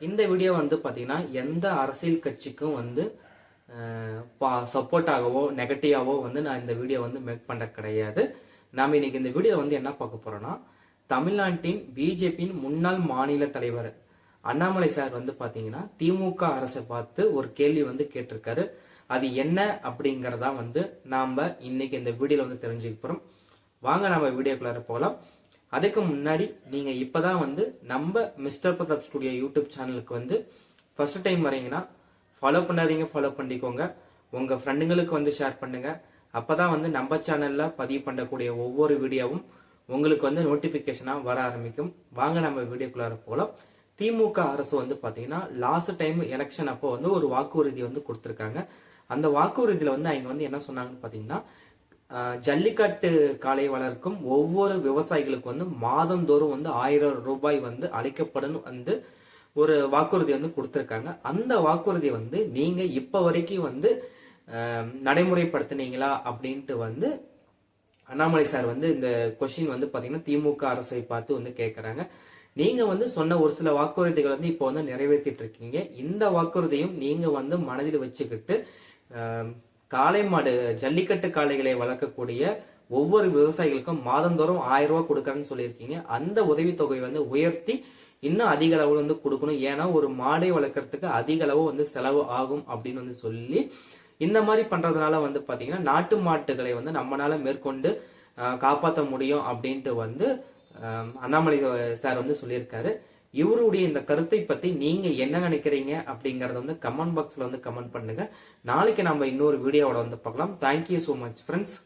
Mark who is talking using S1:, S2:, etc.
S1: இந்த வீடியோ வந்து பார்த்தீங்கன்னா எந்த அரசியல் கட்சிக்கும் வந்து சப்போர்ட்டாகவோ நெகட்டிவாகவோ வந்து நான் இந்த வீடியோ வந்து மேக் பண்ண கிடையாது. நாம் இன்னைக்கு இந்த வீடியோ வந்து என்ன பார்க்க போகிறோன்னா தமிழ்நாட்டின் பிஜேபியின் முன்னாள் மாநில தலைவர் அண்ணாமலை சார் வந்து பார்த்தீங்கன்னா திமுக அரசை பார்த்து ஒரு கேள்வி வந்து கேட்டிருக்காரு. அது என்ன அப்படிங்கிறதா வந்து நாம் இன்னைக்கு இந்த வீடியோவில் வந்து தெரிஞ்சுக்க போகிறோம் வாங்க நம்ம வீடியோக்குள்ளார போகலாம் அதுக்கு முன்னாடி நீங்க இப்பதான் வந்து நம்ம மிஸ்டர் பிரதாப் ஸ்டுடியோ யூடியூப் சேனலுக்கு வந்து ஃபர்ஸ்ட் டைம் வரீங்கன்னா ஃபாலோ பண்ணாதீங்க ஃபாலோ பண்ணிக்கோங்க. உங்க ஃப்ரெண்டுங்களுக்கு வந்து ஷேர் பண்ணுங்க. அப்பதான் வந்து நம்ம சேனல்ல பதிவு பண்ணக்கூடிய ஒவ்வொரு வீடியோவும் உங்களுக்கு வந்து நோட்டிபிகேஷனா வர ஆரம்பிக்கும். வாங்க நம்ம வீடியோக்குள்ளார போகலாம் திமுக அரசு வந்து பாத்தீங்கன்னா லாஸ்ட் டைம் எலெக்ஷன் அப்போ வந்து ஒரு வாக்குறுதி வந்து கொடுத்துருக்காங்க. அந்த வாக்குறுதியில வந்து அவங்க வந்து என்ன சொன்னாங்கன்னு பாத்தீங்கன்னா ஜல்லிக்கட்டு காளை வளர்க்கும் ஒவ்வொரு விவசாயிகளுக்கு வந்து மாதந்தோறும் வந்து ஆயிரம் ரூபாய் வந்து அளிக்கப்படும் வந்து ஒரு வாக்குறுதி வந்து கொடுத்துருக்காங்க. அந்த வாக்குறுதி வந்து நீங்க இப்ப வரைக்கும் வந்து நடைமுறைப்படுத்தினீங்களா அப்படின்ட்டு வந்து அண்ணாமலை சார் வந்து இந்த கொஸ்டின் வந்து பாத்தீங்கன்னா திமுக அரசை பார்த்து வந்து கேட்கறாங்க நீங்க வந்து சொன்ன ஒரு சில வாக்குறுதிகள் வந்து இப்போ வந்து நிறைவேற்றிட்டு இருக்கீங்க. இந்த வாக்குறுதியும் நீங்க வந்து மனதில் வச்சுக்கிட்டு காளை மாடு ஜல்லிக்கட்டு காளைகளை வளர்க்கக்கூடிய ஒவ்வொரு விவசாயிகளுக்கும் மாதந்தோறும் ஆயிரம் ரூபாய் கொடுக்கறேன்னு சொல்லியிருக்கீங்க. அந்த உதவித்தொகை வந்து உயர்த்தி இன்னும் அதிக அளவு வந்து கொடுக்கணும். ஏன்னா ஒரு மாடை வளர்க்கறதுக்கு அதிக அளவு வந்து செலவு ஆகும் அப்படின்னு வந்து சொல்லி இந்த மாதிரி பண்றதுனால வந்து பாத்தீங்கன்னா நாட்டு மாட்டுகளை வந்து நம்மளால மேற்கொண்டு காப்பாற்ற முடியும் அப்படின்ட்டு வந்து அண்ணாமலை சார் வந்து சொல்லியிருக்காரு. இவருடைய இந்த கருத்தை பத்தி நீங்க என்ன நினைக்கிறீங்க அப்படிங்கறத வந்து கமெண்ட் பாக்ஸ்ல வந்து கமெண்ட் பண்ணுங்க. நாளைக்கு நம்ம இன்னொரு வீடியோவோட வந்து பார்க்கலாம். Thank you so much friends